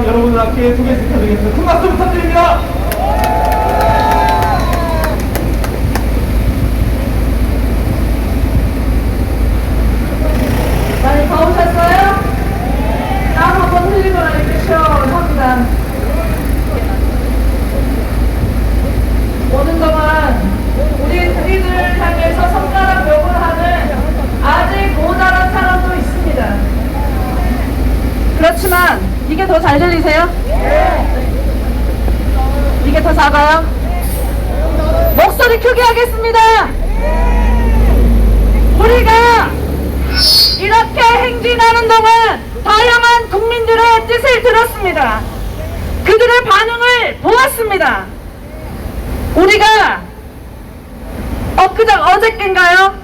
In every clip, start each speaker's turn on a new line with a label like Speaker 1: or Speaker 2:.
Speaker 1: 여러분들 함께 소개시켜드리겠습니다. 큰 박수 부탁드립니다.
Speaker 2: 많이 더우셨어요? 땀 한번 흘리고 나니까 시원합니다. 오는 동안 우리 우리들 향해서 손가락 욕을 하는 아직 모자란 사람도 있습니다. 그렇지만 이게 더 잘 들리세요? 이게 더 작아요? 목소리 크게 하겠습니다. 우리가 이렇게 행진하는 동안 다양한 국민들의 뜻을 들었습니다. 그들의 반응을 보았습니다. 우리가 엊그저 어저께인가요?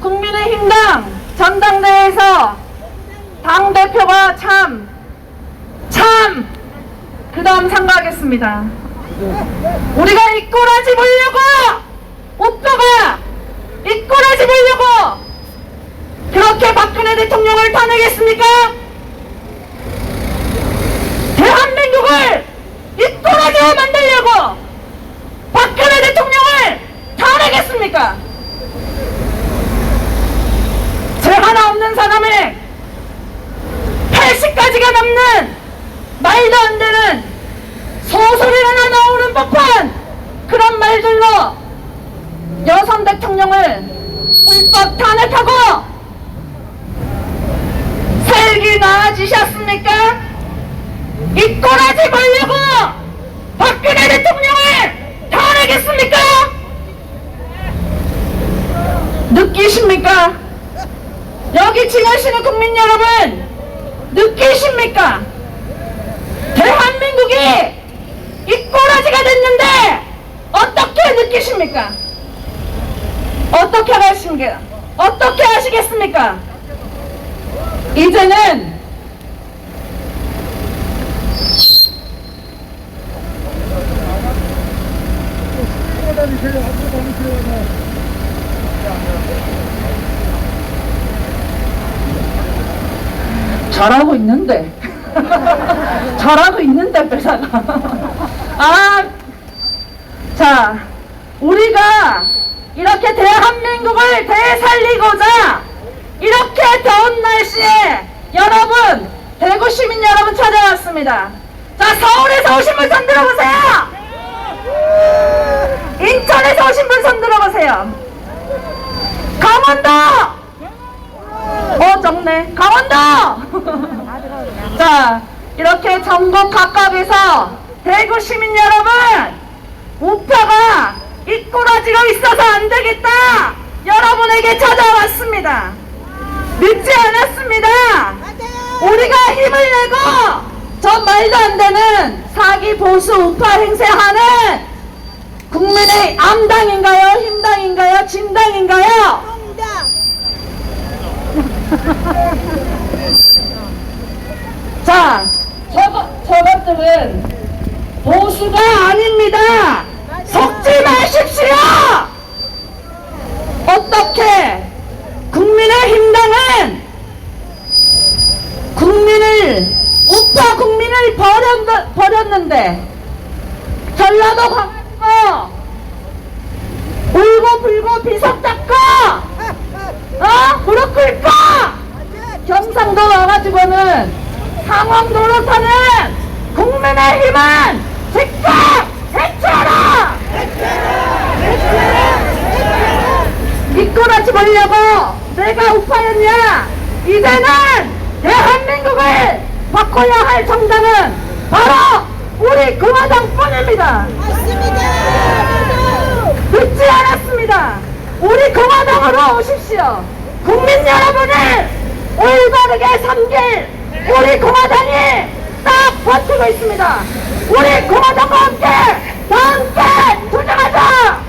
Speaker 2: 국민의힘당 전당대회에서 당대표가 참, 참, 그 다음 참가하겠습니다. 우리가 이 꼬라지 보려고! 오빠가 이 꼬라지 보려고! 그렇게 박근혜 대통령을 탄핵했습니까? 대한민국을 이 꼬라지로 만들려고 박근혜 대통령을 탄핵했습니까? 죄 하나 없는 사람을 80가지가 넘는 말도 안 되는 소소리가 나오는 법한 그런 말들로 여성 대통령을 불법 탄핵하고 살기 나아지셨습니까? 이 꼬라지 말려고 박근혜 대통령을 탄핵했습니까? 느끼십니까? 여기 지나시는 국민 여러분 느끼십니까? 대한민국이 이 꼬라지가 됐는데 어떻게 느끼십니까? 어떻게 하십니까? 어떻게 하시겠습니까? 이제는 잘하고 있는데 잘하고 있는데 회사가 아, 자 우리가 이렇게 대한민국을 되살리고자 이렇게 더운 날씨에 여러분 대구 시민 여러분 찾아왔습니다. 자 서울에서 오신 분 손 들어보세요. 인천에서 오신 분 손 들어보세요. 강원도. 어 적네. 강원도. 자 이렇게 전국 각각에서 대구 시민 여러분 우파가 이꼬라지로 있어서 안 되겠다. 여러분에게 찾아왔습니다. 늦지 않았습니다. 우리가 힘을 내고 저 말도 안 되는 사기 보수 우파 행세하는 국민의 암당인가요? 힘당인가요? 진당인가요? 자, 저거, 저것들은 보수가 아닙니다. 속지 마십시오! 어떻게 국민의힘당은 국민을 우파 국민을 버렸, 버렸는데 전라도 가서 울고 불고 비석 닦고 어? 무릎 꿇고 경상도 와가지고는 상황도로 타는 국민의힘은 즉각 해체하라! 이끌어지 보려고 내가 우파였냐? 이제는 대한민국을 바꿔야 할 정당은 바로 우리 공화당 뿐입니다. 늦지 않았습니다. 우리 공화당으로 오십시오. 국민 여러분을 올바르게 섬길 우리 공화당이 딱 버티고 있습니다. 우리 공화당과 함께 다 함께 투쟁하자.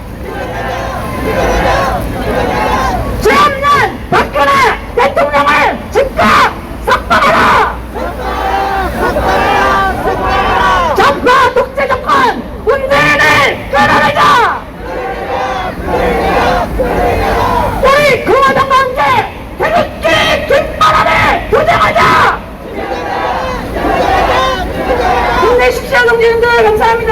Speaker 2: 죄 없는 박근혜 대통령을 즉각 석방하라! 정파 독재 정권 문재인을 끌어내자! 우리 공화당과 함께 태극기 깃발 아래 투쟁하자! 힘내십시오,